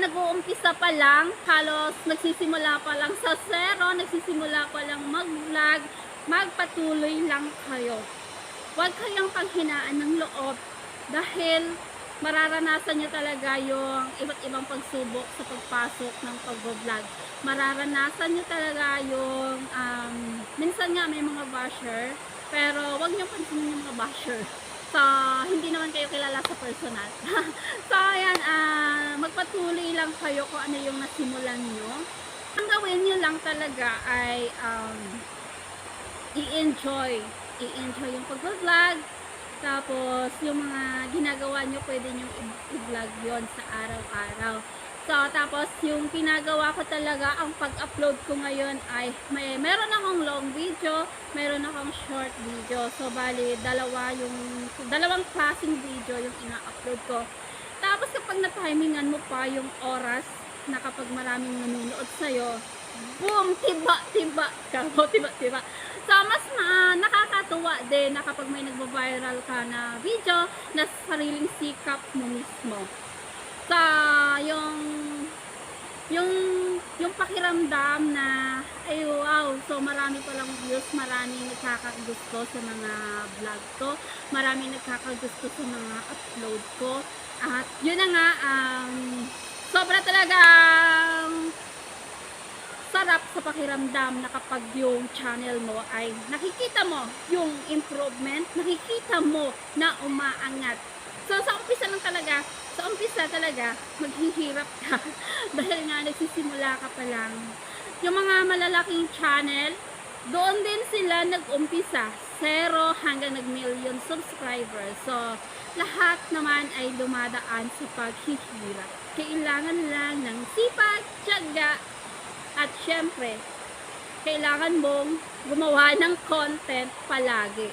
nag-uumpisa pa lang, halos nagsisimula pa lang sa zero, nagsisimula pa lang mag-vlog, magpatuloy lang kayo. Huwag kayong panghinaan ng loob dahil mararanasan nyo talaga yung iba't ibang pagsubok sa pagpasok ng pag-vlog. Mararanasan nyo talaga yung, um, minsan nga may mga basher, pero huwag nyo pansinin yung mga basher. So, hindi naman kayo kilala sa personal. so, ayan, ah, magpatuloy lang kayo kung ano yung nasimulan nyo. Ang gawin nyo lang talaga ay um, i-enjoy. I-enjoy yung pag-vlog. Tapos, yung mga ginagawa nyo, pwede nyo i-vlog yon sa araw-araw. So, tapos, yung pinagawa ko talaga, ang pag-upload ko ngayon ay, may, meron akong long video, meron akong short video. So, bali, dalawa yung, dalawang klaseng video yung ina-upload ko. Tapos, kapag na-timingan mo pa yung oras na kapag maraming nanonood sa'yo, boom, tiba, tiba, ka, o, tiba, tiba. So, mas na, nakakatuwa din na kapag may nagba-viral ka na video na sariling sikap mo mismo. Sa yung yung yung pakiramdam na ay wow, so marami palang views, marami nagkakagusto sa mga vlog ko, marami nagkakagusto sa mga upload ko. At yun na nga, um, sobra talagang sarap sa pakiramdam na kapag yung channel mo ay nakikita mo yung improvement, nakikita mo na umaangat. So sa umpisa lang talaga, sa umpisa talaga, maghihirap ka dahil nga nagsisimula ka pa lang. Yung mga malalaking channel, doon din sila nag-umpisa, zero hanggang nag-million subscribers. So, lahat naman ay dumadaan sa paghihirap. Kailangan lang ng sipag, tiyaga, at syempre, kailangan mong gumawa ng content palagi.